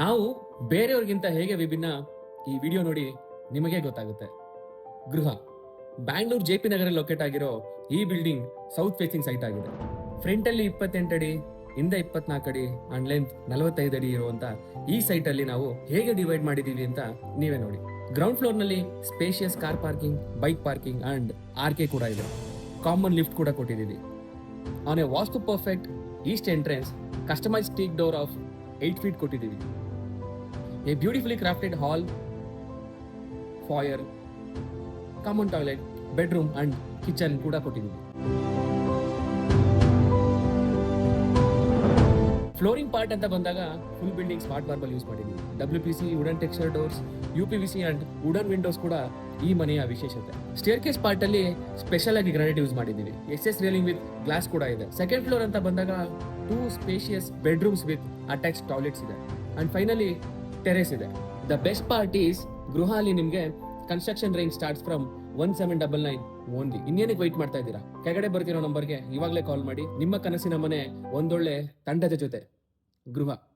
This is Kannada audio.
ನಾವು ಬೇರೆಯವ್ರಿಗಿಂತ ಹೇಗೆ ವಿಭಿನ್ನ, ಈ ವಿಡಿಯೋ ನೋಡಿ ನಿಮಗೆ ಗೊತ್ತಾಗುತ್ತೆ. Gruha, Bangalore J P Nagar locate ಆಗಿರೋ ಈ ಬಿಲ್ಡಿಂಗ್ ಸೌತ್ ಫೇಸಿಂಗ್ ಸೈಟ್ ಆಗಿದೆ. ಫ್ರಂಟ್ ಅಲ್ಲಿ ಇಪ್ಪತ್ತೆಂಟು ಅಡಿ, ಹಿಂದೆ ಇಪ್ಪತ್ನಾಲ್ಕು ಅಡಿ ಅಂಡ್ ಲೆಂತ್ ನಲವತ್ತೈದು ಅಡಿ ಇರುವಂತ ಈ ಸೈಟ್ ಅಲ್ಲಿ ನಾವು ಹೇಗೆ ಡಿವೈಡ್ ಮಾಡಿದೀವಿ ಅಂತ ನೀವೇ ನೋಡಿ. Ground ಫ್ಲೋರ್ನಲ್ಲಿ spacious car parking bike parking and R K ಕೂಡ ಇದೆ. ಕಾಮನ್ ಲಿಫ್ಟ್ ಕೂಡ ಕೊಟ್ಟಿದ್ದೀವಿ a vastu perfect east entrance customise teak door of eight feet ಕೊಟ್ಟಿದ್ದೀವಿ a beautifully crafted hall foyer common toilet bedroom and kitchen ಕೂಡ ಕೊಟ್ಟಿದ್ದೀವಿ. ಫ್ಲೋರಿಂಗ್ ಪಾರ್ಟ್ ಅಂತ ಬಂದಾಗ full building smart marble use ಮಾಡಿದ್ದೀವಿ. W P C wooden texture doors U P V C and wooden windows ಕೂಡ ಈ ಮನೆಯ ವಿಶೇಷತೆ. ಸ್ಟೇರ್ ಕೇಸ್ ಪಾರ್ಟ್ ಅಲ್ಲಿ ಸ್ಪೆಷಲ್ ಆಗಿ ಗ್ರಾನೈಟ್ ಯೂಸ್ ಮಾಡಿದ್ದೀವಿ. S S railing with glass ಕೂಡ ಇದೆ. ಸೆಕೆಂಡ್ ಫ್ಲೋರ್ ಅಂತ ಬಂದಾಗ two spacious bedrooms with attach toilets ಇದೆ. ಅಂಡ್ ಫೈನಲಿ ಟೆರೆಸ್ ಇದೆ. The best part is Gruha ಅಲ್ಲಿ ನಿಮಗೆ construction range start from one seven double nine only ಇನ್ನೇನಕ್ಕೆ wait ಮಾಡ್ತಾ ಇದ್ದೀರಾ? ಕೆಳಗಡೆ ಬರ್ತಿರೋ ನಂಬರ್ಗೆ ಇವಾಗಲೇ ಕಾಲ್ ಮಾಡಿ. ನಿಮ್ಮ ಕನಸಿನ ಮನೆ ಒಂದೊಳ್ಳೆ ತಂಡದ ಜೊತೆ. ಗೃಹ.